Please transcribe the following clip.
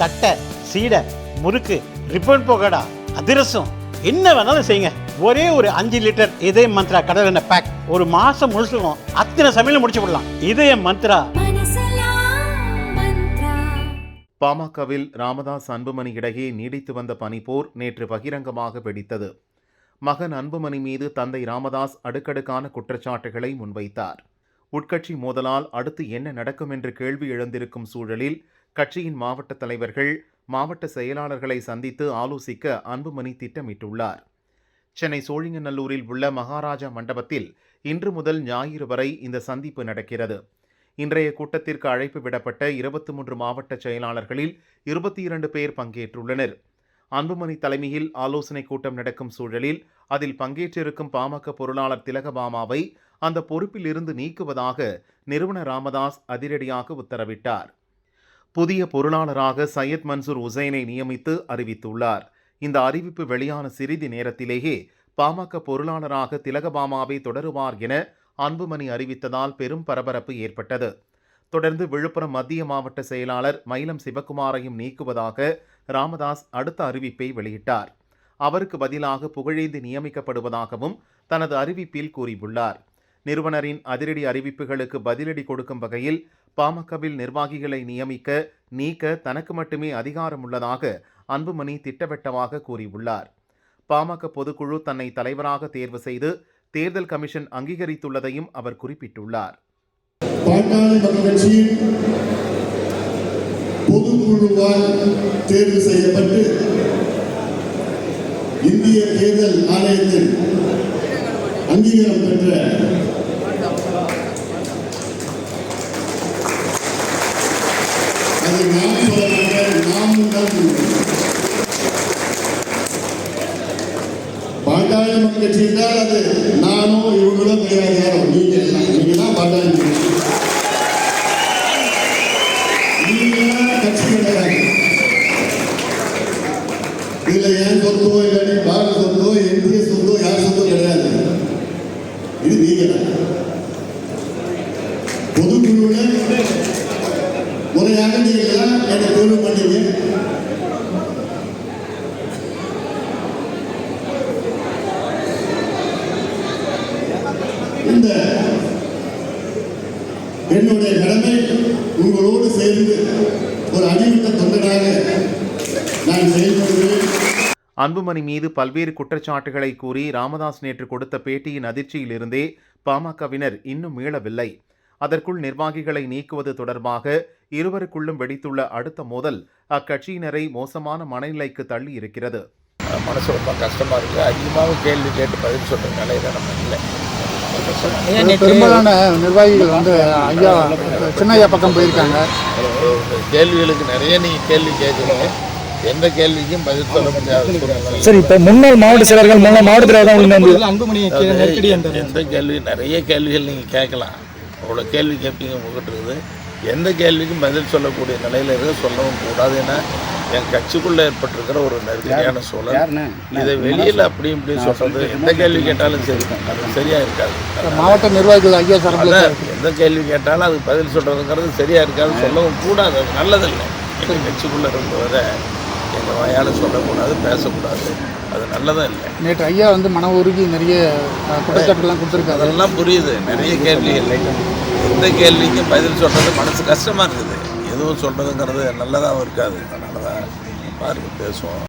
தட்டை சீடை முறுக்கு ரிப்பன் போகடா அதிரசம் என்ன வேணாலும் செய்யுங்க. ஒரே ஒரு அஞ்சு லிட்டர் இதய மந்த்ரா கடல் எண்ணெய் பேக் ஒரு மாசம் முழுசுக்கும் அத்தனை சமையலும் முடிச்சு விடலாம். இதய மந்த்ரா. பாமகவில் ராமதாஸ் அன்புமணி இடையே நீடித்து வந்த பனிப்போர் நேற்று பகிரங்கமாக வெடித்தது. மகன் அன்புமணி மீது தந்தை ராமதாஸ் அடுக்கடுக்கான குற்றச்சாட்டுகளை முன்வைத்தார். உட்கட்சி மோதலால் அடுத்து என்ன நடக்கும் என்று கேள்வி எழுந்திருக்கும் சூழலில் கட்சியின் மாவட்ட தலைவர்கள் மாவட்ட செயலாளர்களை சந்தித்து ஆலோசிக்க அன்புமணி திட்டமிட்டுள்ளார். சென்னை சோழிங்கநல்லூரில் உள்ள மகாராஜா மண்டபத்தில் இன்று முதல் ஞாயிறு வரை இந்த சந்திப்பு நடக்கிறது. இன்றைய கூட்டத்திற்கு அழைப்பு விடப்பட்ட இருபத்தி மூன்று மாவட்ட செயலாளர்களில் இருபத்தி இரண்டு பேர் பங்கேற்றுள்ளனர். அன்புமணி தலைமையில் ஆலோசனை கூட்டம் நடக்கும் சூழலில் அதில் பங்கேற்றிருக்கும் பாமக பொருளாளர் திலகபாமாவை அந்த பொறுப்பில் இருந்து நீக்குவதாக நிறுவன ராமதாஸ் அதிரடியாக உத்தரவிட்டார். புதிய பொருளாளராக சையத் மன்சூர் உசைனை நியமித்து அறிவித்துள்ளார். இந்த அறிவிப்பு வெளியான சிறிது நேரத்திலேயே பாமக பொருளாளராக திலகபாமாவை தொடருவார் என அன்புமணி அறிவித்ததால் பெரும் பரபரப்பு ஏற்பட்டது. தொடர்ந்து விழுப்புரம் மத்திய மாவட்ட செயலாளர் மயிலம் சிவக்குமாரையும் நீக்குவதாக ராமதாஸ் அடுத்த அறிவிப்பை வெளியிட்டார். அவருக்கு பதிலாக புகழேந்தி நியமிக்கப்படுவதாகவும் தனது அறிவிப்பில் கூறியுள்ளார். நிறுவனரின் அதிரடி அறிவிப்புகளுக்கு பதிலடி கொடுக்கும் வகையில் பாமகவில் நிர்வாகிகளை நியமிக்க நீக்க தனக்கு மட்டுமே அதிகாரம் உள்ளதாக அன்புமணி திட்டவட்டமாக கூறியுள்ளார். பாமக பொதுக்குழு தன்னை தலைவராக தேர்வு செய்து தேர்தல் கமிஷன் அங்கீகரித்துள்ளதையும் அவர் குறிப்பிட்டுள்ளார். பொதுக்குழுவால் தேர்வு செய்யப்பட்டு இந்திய தேர்தல் ஆணையத்தில் அங்கீகாரம் பெற்ற அது நாம் சொல்லப்பட்ட நாமும் தான் சொல்லுவோம். பாட்டாளி மக்கள் கட்சி என்றால் அது நானும் இவங்களும் கிடையாது. யாரும் நீங்க எல்லாம். நீங்க தான் பாட்டாளி கட்சி. கிடையாது இதுல ஏன் சொத்தோ இல்லாட்டி பாரத சொத்தோ எம்பிய சொத்தோ யார் சொத்தோ கிடையாது. இது நீங்க பொதுக்குழுவில் முறையாக நீங்க எல்லாம் என்னை தேர்வு பண்ணீங்க. என்னுடைய கடமை உங்களோடு சேர்ந்து ஒரு அடிவிட்ட தொண்டனாக நான் செயல்படுகிறேன் அன்புமணி மீது பல்வேறு குற்றச்சாட்டுகளை கூறி ராமதாஸ் நேற்று கொடுத்த பேட்டியின் அதிர்ச்சியிலிருந்தே பாமகவினர் இன்னும் மீளவில்லை. அதற்குள் நிர்வாகிகளை நீக்குவது தொடர்பாக இருவருக்குள்ளும் வெடித்துள்ள அடுத்த மோதல் அக்கட்சியினரை மோசமான மனநிலைக்கு தள்ளி இருக்கிறது மனசு ரொம்ப கஷ்டமாக இருக்குது அதிகமாக கேள்வி கேட்டு பதில் சொல்கிற நிலையில நம்ம இல்லை பெரும்பாலான நிர்வாகிகள் வந்து ஐயா சின்னையா பக்கம் போயிருக்காங்க. கேள்விகளுக்கு நிறைய நீங்கள் கேள்வி கேட்குறீங்க. எந்த கேள்விக்கும் பதில் சொல்ல முடியாத சரி இப்ப முன்னாள் மாவட்ட செயலர்கள் முன்னாள் மாவட்ட தலைவர் தான் உள்ள வந்து அன்புமணி நெருக்கடி எந்த கேள்வி நிறைய கேள்விகள் நீங்கள் கேட்கலாம். அவ்வளோ கேள்வி கேட்பீங்க உங்ககிட்ட இருக்குது. எந்த கேள்விக்கும் பதில் சொல்லக்கூடிய நிலையில் இருக்க சொல்லவும் கூடாது ஏன்னா என் கட்சிக்குள்ளே ஏற்பட்டிருக்கிற ஒரு நெருக்கடியான சூழல். இதை வெளியில் அப்படி இப்படி சொல்கிறது எந்த கேள்வி கேட்டாலும் சரி. அது சரியாக இருக்காது. மாவட்ட நிர்வாகிகள் ஐயா அதான் எந்த கேள்வி கேட்டாலும் அதுக்கு பதில் சொல்கிறதுங்கிறது சரியாக இருக்காது சொல்லவும் கூடாது. அது நல்லதில்லை. எங்கள் கட்சிக்குள்ளே இருந்தவரை எங்கள் வாயால் சொல்லக்கூடாது பேசக்கூடாது. அது நல்லதும் இல்லை. நேற்று ஐயா வந்து மன உருகி நிறைய குற்றச்சாட்டுலாம் கொடுத்துருக்காரு. அதெல்லாம் புரியுது. நிறைய கேள்வி இல்லை எந்த கேள்விக்கும் பதில் சொல்கிறது மனசு கஷ்டமாக இருக்குது. எதுவும் சொல்கிறதுங்கிறது நல்லதாகவும் இருக்காது. அதனால தான் பாருங்கள் பேசுவோம்.